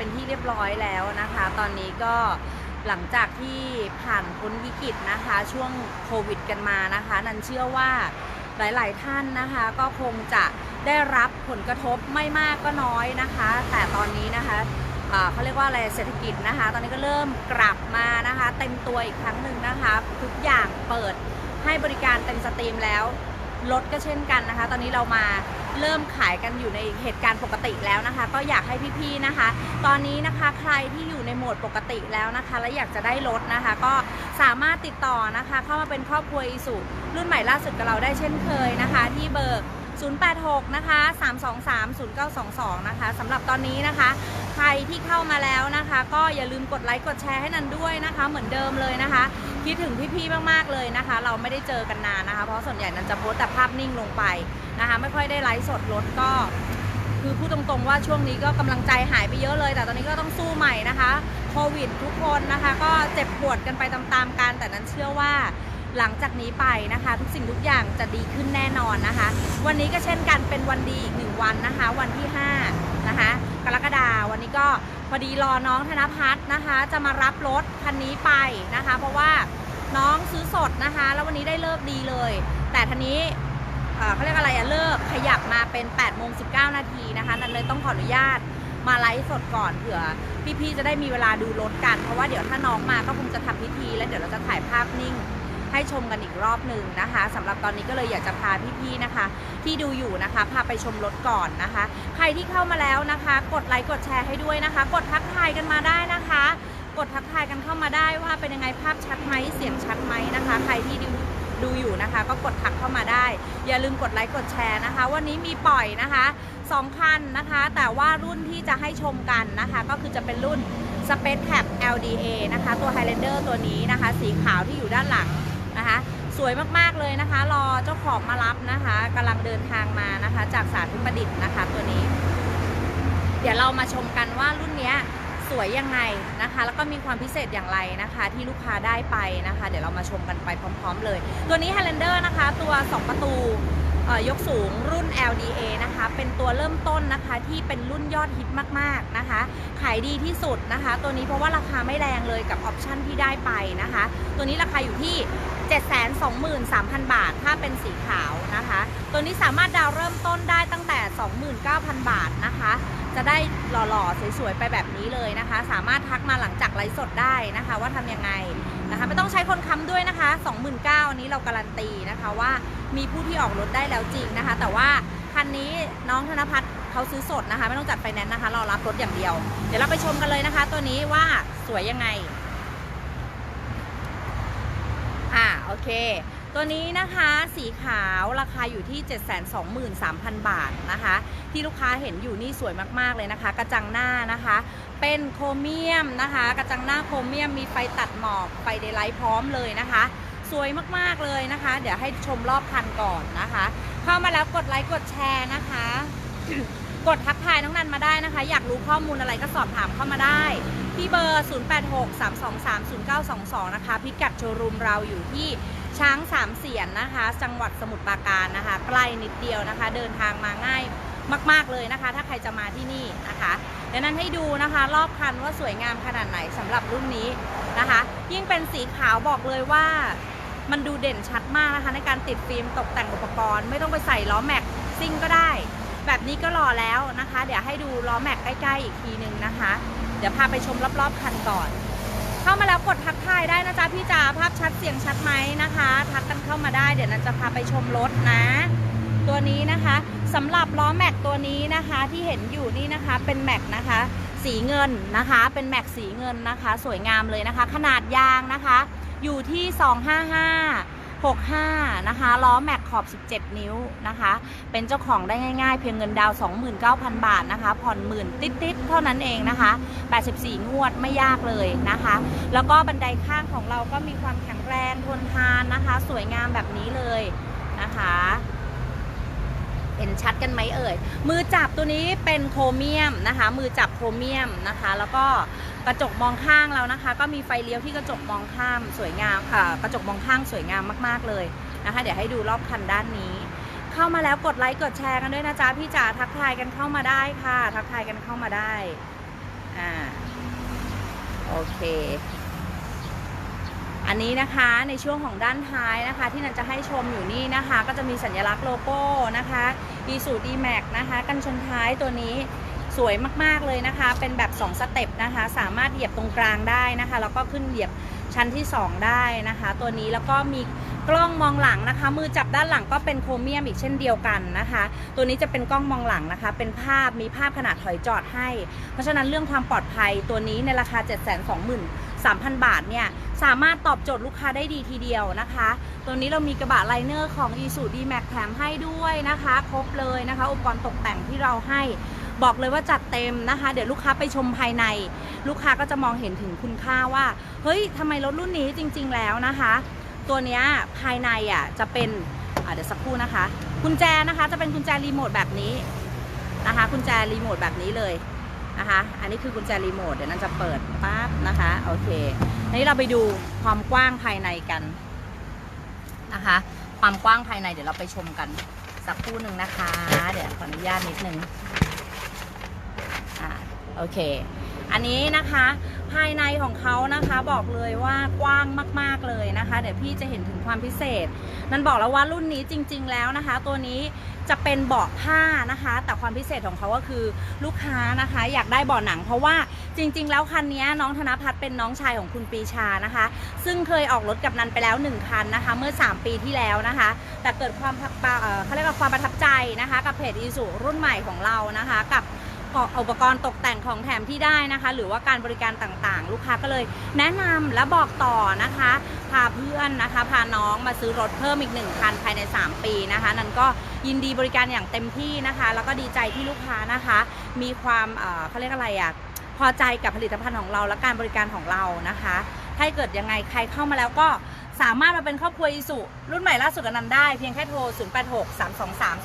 เป็นที่เรียบร้อยแล้วนะคะ ตอนนี้ก็หลังจากที่ผ่านพ้นวิกฤตนะคะ ช่วงโควิดกันมานะคะ นันเชื่อว่าหลาย ๆ ท่านนะคะก็คงจะได้รับผลกระทบไม่มากก็น้อยนะคะ แต่ตอนนี้นะคะเขาเรียกว่าอะไรเศรษฐกิจนะคะ ตอนนี้ก็เริ่มกลับมานะคะ เต็มตัวอีกครั้งหนึ่งนะคะ ทุกอย่างเปิดให้บริการเต็มสตรีมแล้ว รถก็เช่นกันนะคะ ตอนนี้เรามาเริ่มขายกันอยู่ในเหตุการณ์ปกติแล้วนะคะ ก็อยากให้พี่ๆนะคะ ตอนนี้นะคะใครที่อยู่ในโหมดปกติแล้วนะคะ และอยากจะได้รถนะคะ ก็สามารถติดต่อนะคะ เข้ามาเป็นครอบครัวอีสุรุ่นใหม่ล่าสุดกับเราได้เช่นเคยนะคะ ที่เบอร์ 086 นะคะ 323 0922 นะคะสำหรับตอนนี้นะคะ ใครที่เข้ามาแล้วนะคะ ก็อย่าลืมกดไลค์กดแชร์ให้นันด้วยนะคะ เหมือนเดิมเลยนะคะ คิดถึงพี่ๆมากๆเลยนะคะ เราไม่ได้เจอกันนานนะคะ เพราะส่วนใหญ่นันจะโพสแต่ภาพนิ่งลงไปนะคะ ไม่ค่อยได้ไลฟ์สดรถก็ คือพูดตรงๆว่าช่วงนี้ก็กำลังใจหายไปเยอะเลย แต่ตอนนี้ก็ต้องสู้ใหม่นะคะโควิดทุกคนนะคะ ก็เจ็บปวดกันไปตามๆกันแต่นั้นเชื่อว่าหลังจากนี้ไปนะคะ ทุกสิ่งทุกอย่างจะดีขึ้นแน่นอนนะคะ วันนี้ก็เช่นกันเป็นวันดีอีกหนึ่งวันนะคะ วันที่5นะคะกรกฎาวันนี้ก็พอดีรอน้องธนพัฒ นะคะจะมารับรถคันนี้ไปนะคะ เพราะว่าน้องซื้อสดนะคะ แล้ววันนี้ได้เลิกดีเลย แต่ทีนี้เขาเรียกอะไรอะเลิกขยับมาเป็น8โมงสินาทีนะคะนั่นเลยต้องขออนุญาตมาไลฟ์สดก่อนเผื่อพี่ๆจะได้มีเวลาดูรถกัน เพราะว่าเดี๋ยวถ้าน้องมาก็คงจะทำพิธี แล้วเดี๋ยวเราจะถ่ายภาพนิ่ง ให้ชมกันอีกรอบหนึ่งนะคะสำหรับตอนนี้ก็เลยอยากจะพาพี่ๆนะคะ ที่ดูอยู่นะคะพาไปชมรถก่อนนะคะ ใครที่เข้ามาแล้วนะคะ กดไลค์กดแชร์ให้ด้วยนะคะ กดทักทายกันมาได้นะคะ กดทักทายกันเข้ามาได้ว่าเป็นยังไงภาพชัดไหมเสียงชัดไหมนะคะ ใครที่ดูดูอยู่นะคะ ก็กดทักเข้ามาได้ อย่าลืมกดไลค์กดแชร์นะคะ วันนี้มีปล่อยนะคะสองคันนะคะ แต่ว่ารุ่นที่จะให้ชมกันนะคะ ก็คือจะเป็นรุ่น Space Cap LDA นะคะ ตัว Highlander ตัวนี้นะคะ สีขาวที่อยู่ด้านหลัง วยมากๆเลยนะคะ รอเจ้าของมารับนะคะกำลังเดินทางมานะคะ จากสาธุประดิษฐ์นะคะ ตัวนี้ เดี๋ยวเรามาชมกันว่ารุ่นเนี้ยสวยยังไงนะคะ แล้วก็มีความพิเศษอย่างไรนะคะ ที่ลูกค้าได้ไปนะคะ เดี๋ยวเรามาชมกันไปพร้อม ๆ เลย ตัวนี้ Highlander นะคะ ตัว 2 ประตูยกสูงรุ่น LDA นะคะ เป็นตัวเริ่มต้นนะคะที่เป็นรุ่นยอดฮิตมากๆนะคะ ขายดีที่สุดนะคะ ตัวนี้เพราะว่าราคาไม่แรงเลยกับออปชั่นที่ได้ไปนะคะ ตัวนี้ราคาอยู่ที่ 723,000 บาท ถ้าเป็นสีขาวนะคะ ตัวนี้สามารถดาวเริ่มต้นได้ตั้งแต่ 29,000 บาทนะคะ จะได้หล่อๆ สวยๆ ไปแบบนี้เลยนะคะ สามารถทักมาหลังจากไลฟ์สดได้นะคะ ว่าทำยังไงนะคะ ไม่ต้องใช้คนค้ำด้วยนะคะ 29,000นนี้เราการันตีนะคะว่ามีผู้ที่ออกรถได้แล้วจริงนะคะ แต่ว่าคันนี้น้องธนพัฒน์เขาซื้อสดนะคะ ไม่ต้องจัดไฟแนนซ์นะคะ เรารับรถอย่างเดียว เดี๋ยวเราไปชมกันเลยนะคะ ตัวนี้ว่าสวยยังไง อ่าโอเค ตัวนี้นะคะสีขาวราคาอยู่ที่ 723,000 บาทนะคะ ที่ลูกค้าเห็นอยู่นี่สวยมากๆเลยนะคะ กระจังหน้านะคะ เป็นโครเมียมนะคะ กระจังหน้าโครเมียมมีไฟตัดหมอกไฟเดย์ไลท์พร้อมเลยนะคะ สวยมากๆเลยนะคะ เดี๋ยวให้ชมรอบคันก่อนนะคะ เข้ามาแล้วกดไลค์กดแชร์นะคะ กดทักทายน้องนันมาได้นะคะ อยากรู้ข้อมูลอะไรก็สอบถามเข้ามาได้ที่เบอร์ 0863230922 นะคะ พิกัดโชว์รูมเราอยู่ที่ ช้างสามเสียนนะคะ จังหวัดสมุทรปราการนะคะใกล้นิดเดียวนะคะ เดินทางมาง่ายมาก ๆ เลยนะคะ ถ้าใครจะมาที่นี่นะคะเดี๋ยวนั้นให้ดูนะคะรอบคันว่าสวยงามขนาดไหนสำหรับรุ่นนี้นะคะ ยิ่งเป็นสีขาวบอกเลยว่ามันดูเด่นชัดมากนะคะ ในการติดฟิล์มตกแต่งอุปกรณ์ ไม่ต้องไปใส่ล้อแม็กซิ่งก็ได้ แบบนี้ก็รอแล้วนะคะ เดี๋ยวให้ดูล้อแม็กใกล้ ๆ อีกทีหนึ่งนะคะ เดี๋ยวพาไปชมรอบๆคันก่อน เข้ามาแล้วกดทักทายได้นะจ๊ะพี่จ๋าภาพชัดเสียงชัดไหมนะคะ ทักกันเข้ามาได้เดี๋ยวนันจะพาไปชมรถนะ ตัวนี้นะคะสำหรับล้อแม็กตัวนี้นะคะที่เห็นอยู่นี่นะคะเป็นแม็กนะคะ สีเงินนะคะเป็นแม็กสีเงินนะคะ สวยงามเลยนะคะ ขนาดยางนะคะ อยู่ที่ 255 65 นะคะ ล้อแม็กขอบ 17 นิ้วนะคะ เป็นเจ้าของได้ง่ายๆ เพียงเงินดาวน์29,000 บาทนะคะ ผ่อนหมื่นติดๆ เท่านั้นเองนะคะ 84 งวดไม่ยากเลยนะคะ แล้วก็บันไดข้างของเราก็มีความแข็งแรงทนทานนะคะ สวยงามแบบนี้เลยนะคะ เห็นชัดกันไหมเอ่ย มือจับตัวนี้เป็นโครเมียมนะคะ มือจับโครเมียมนะคะ แล้วก็กระจกมองข้างเรานะคะ ก็มีไฟเลี้ยวที่กระจกมองข้ามสวยงามค่ะ กระจกมองข้างสวยงามมาก ๆเลยนะคะ เดี๋ยวให้ดูรอบคันด้านนี้ เข้ามาแล้วกดไลค์กดแชร์กันด้วยนะจ๊ะพี่จ๋าทักทายกันเข้ามาได้ค่ะ ทักทายกันเข้ามาได้อ่าโอเค อันนี้นะคะในช่วงของด้านท้ายนะคะ ที่นันจะให้ชมอยู่นี่นะคะ ก็จะมีสัญลักษณ์โลโก้นะคะ e s u d m a x นะคะ กันชนท้ายตัวนี้สวยมากๆเลยนะคะ เป็นแบบ 2 สเต็ปนะคะ สามารถเหยียบตรงกลางได้นะคะ แล้วก็ขึ้นเหยียบชั้นที่ 2 ได้นะคะ ตัวนี้แล้วก็มีกล้องมองหลังนะคะ มือจับด้านหลังก็เป็นโครเมียมอีกเช่นเดียวกันนะคะ ตัวนี้จะเป็นกล้องมองหลังนะคะ เป็นภาพมีภาพขนาดถอยจอดให้ เพราะฉะนั้นเรื่องความปลอดภัยตัวนี้ในราคา 7 2 3 0 0 0 บาทเนี่ยสามารถตอบโจทย์ลูกค้าได้ดีทีเดียวนะคะ ตัวนี้เรามีกระบะไลเนอร์ของ e s u d m a x แถมให้ด้วยนะคะ ครบเลยนะคะ อุปกรณ์ตกแต่งที่เราให้บอกเลยว่าจัดเต็มนะคะ เดี๋ยวลูกค้าไปชมภายใน ลูกค้าก็จะมองเห็นถึงคุณค่าว่า เฮ้ยทำไมรถรุ่นนี้จริง ๆ แล้วนะคะ ตัวเนี้ยภายในอะจะเป็นเดี๋ยวสักครู่นะคะ กุญแจนะคะจะเป็นกุญแจรีโมทแบบนี้นะคะ กุญแจรีโมทแบบนี้เลย นะคะ อันนี้คือกุญแจรีโมท เดี๋ยวนั้นจะเปิดปั๊บนะคะ โอเคทีนี้เราไปดูความกว้างภายในกันนะคะ ความกว้างภายในเดี๋ยวเราไปชมกันสักครู่หนึ่งนะคะ เดี๋ยวขออนุญาตนิดนึงอ่าโอเค อันนี้นะคะภายในของเขานะคะบอกเลยว่ากว้างมาก ๆเลยนะคะ เดี๋ยวพี่จะเห็นถึงความพิเศษ นันบอกแล้วว่ารุ่นนี้จริง ๆ แล้วนะคะ ตัวนี้จะเป็นเบาะผ้านะคะ แต่ความพิเศษของเขาก็คือลูกค้านะคะ อยากได้เบาะหนัง เพราะว่าจริง ๆ แล้วคันนี้น้องธนพัฒน์เป็นน้องชายของคุณปีชานะคะ ซึ่งเคยออกรถกับนันไปแล้ว 1 คันนะคะ เมื่อ 3 ปีที่แล้วนะคะ แต่เกิดความเอ่อเขาเรียกว่าความประทับใจนะคะ กับเพจอีสุรุ่นใหม่ของเรานะคะ กับ อุปกรณ์ตกแต่งของแถมที่ได้นะคะ หรือว่าการบริการต่างๆ ลูกค้าก็เลยแนะนำและบอกต่อนะคะ พาเพื่อนนะคะ พาน้องมาซื้อรถเพิ่มอีกหนึ่งคันภายใน 3 ปีนะคะ นั่นก็ยินดีบริการอย่างเต็มที่นะคะ แล้วก็ดีใจที่ลูกค้านะคะ มีความเขาเรียกอะไรอะ่ะพอใจกับผลิตภัณฑ์ของเราและการบริการของเรานะคะ ถ้าเกิดยังไงใครเข้ามาแล้วก็สามารถมาเป็นครอบครัวอีสุรุ่นใหม่ล่าสุดกับนันได้เพียงแค่โทร 086 323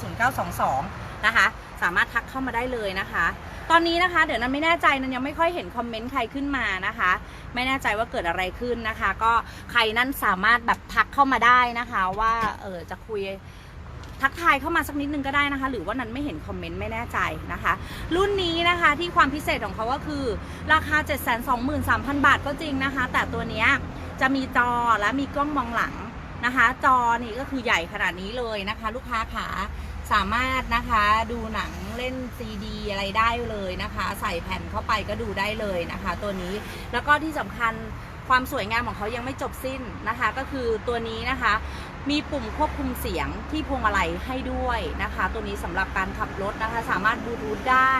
0922 นะคะ สามารถทักเข้ามาได้เลยนะคะ ตอนนี้นะคะ เดี๋ยวนั้นไม่แน่ใจนั้นยังไม่ค่อยเห็นคอมเมนต์ใครขึ้นมานะคะ ไม่แน่ใจว่าเกิดอะไรขึ้นนะคะ ก็ใครนั่นสามารถแบบทักเข้ามาได้นะคะ ว่าเออจะคุยทักทายเข้ามาสักนิดนึงก็ได้นะคะ หรือว่านั้นไม่เห็นคอมเมนต์ไม่แน่ใจนะคะ รุ่นนี้นะคะที่ความพิเศษของเขาก็คือ ราคา 723,000 บาทก็จริงนะคะ แต่ตัวเนี้ยจะมีจอและมีกล้องมองหลังนะคะ จอนี่ก็คือใหญ่ขนาดนี้เลยนะคะ ลูกค้าขา สามารถนะคะดูหนังเล่นซีดีอะไรได้เลยนะคะ ใส่แผ่นเข้าไปก็ดูได้เลยนะคะ ตัวนี้แล้วก็ที่สำคัญความสวยงามของเขายังไม่จบสิ้นนะคะ ก็คือตัวนี้นะคะ มีปุ่มควบคุมเสียงที่พวงมาลัยให้ด้วยนะคะ ตัวนี้สำหรับการขับรถนะคะ สามารถบลูทูธได้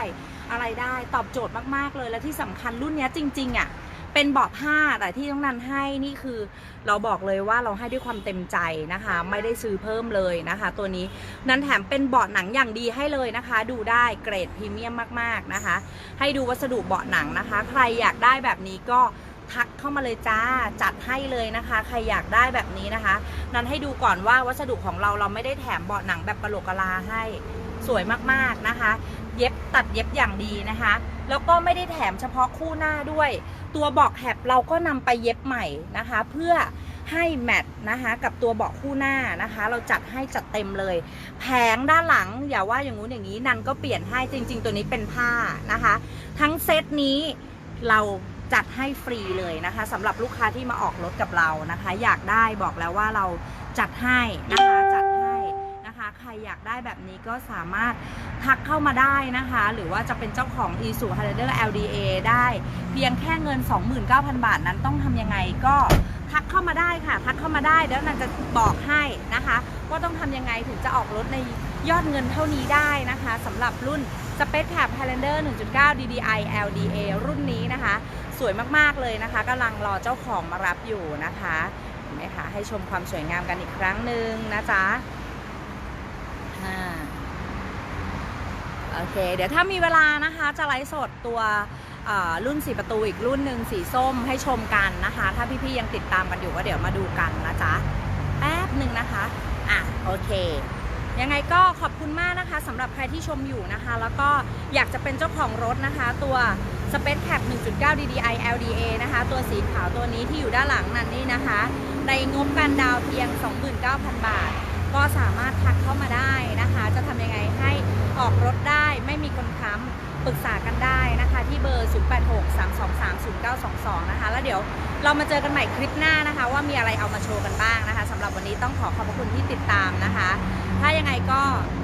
อะไรได้ตอบโจทย์มาก ๆ เลยและที่สำคัญรุ่นนี้จริง ๆอะ เป็นเบาะผ้าแต่ที่ต้องนันให้นี่คือเราบอกเลยว่าเราให้ด้วยความเต็มใจนะคะ ไม่ได้ซื้อเพิ่มเลยนะคะ ตัวนี้นั้นแถมเป็นเบาะหนังอย่างดีให้เลยนะคะ ดูได้เกรดพรีเมียมมากๆนะคะ ให้ดูวัสดุเบาะหนังนะคะ ใครอยากได้แบบนี้ก็ทักเข้ามาเลยจ้าจัดให้เลยนะคะ ใครอยากได้แบบนี้นะคะ นั้นให้ดูก่อนว่าวัสดุของเราเราไม่ได้แถมเบาะหนังแบบกะโหลกกะลาให้สวยมากๆนะคะ เย็บตัดเย็บอย่างดีนะคะ แล้วก็ไม่ได้แถมเฉพาะคู่หน้าด้วย ตัวเบาะแคปเราก็นำไปเย็บใหม่นะคะ เพื่อให้แมทนะคะกับตัวเบาะคู่หน้านะคะ เราจัดให้จัดเต็มเลย แผงด้านหลังอย่าว่าอย่างงู้นอย่างนี้นันก็เปลี่ยนให้จริง ๆ ตัวนี้เป็นผ้านะคะ ทั้งเซตนี้เราจัดให้ฟรีเลยนะคะสำหรับลูกค้าที่มาออกรถกับเรานะคะ อยากได้บอกแล้วว่าเราจัดให้นะคะจัด ใคะใครอยากได้แบบนี้ก็สามารถทักเข้ามาได้นะคะ หรือว่าจะเป็นเจ้าของ i s u h i g h l a n d e r LDA ได้ เพียงแค่เงิน 29,000 บาทนั้นต้องทำยังไงก็ทักเข้ามาได้ค่ะ ทักเข้ามาได้แล้วนันจะบอกให้นะคะ ว่าต้องทำยังไงถึงจะออกรถในยอดเงินเท่านี้ได้นะคะสำหรับรุ่น Space Tab Highlander 1.9 DDI LDA รุ่นนี้นะคะ สวยมาก ๆ เลยนะคะกำลังรอเจ้าของมารับอยู่นะคะเห็นไหมคะให้ชมความสวยงามกันอีกครั้งหนึ่งนะจ๊ะ โอเค เดี๋ยวถ้ามีเวลานะคะ จะไลฟ์สดตัวรุ่นสีประตูอีกรุ่นหนึ่งสีส้มให้ชมกันนะคะ ถ้าพี่ๆยังติดตามกันอยู่ก็เดี๋ยวมาดูกันนะจ๊ะ แป๊บหนึ่งนะคะ อะ โอเค ยังไงก็ขอบคุณมากนะคะสำหรับใครที่ชมอยู่นะคะ แล้วก็อยากจะเป็นเจ้าของรถนะคะ ตัว Space Cap 1.9 DDI LDA นะคะ ตัวสีขาวตัวนี้ที่อยู่ด้านหลังนั้นนี่นะคะ ในงบการดาวเพียง 29,000 บาท ก็สามารถทักเข้ามาได้ ออกรถได้ไม่มีคนค้ำปรึกษากันได้นะคะที่เบอร์ 0863230922 นะคะ แล้วเดี๋ยวเรามาเจอกันใหม่คลิปหน้านะคะ ว่ามีอะไรเอามาโชว์กันบ้างนะคะสำหรับวันนี้ต้องขอขอบพระคุณที่ติดตามนะคะ ถ้ายังไงก็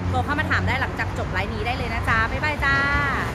โทรเข้ามาถามได้หลังจากจบไลฟ์นี้ได้เลยนะจ๊ะบ๊ายบายจ้า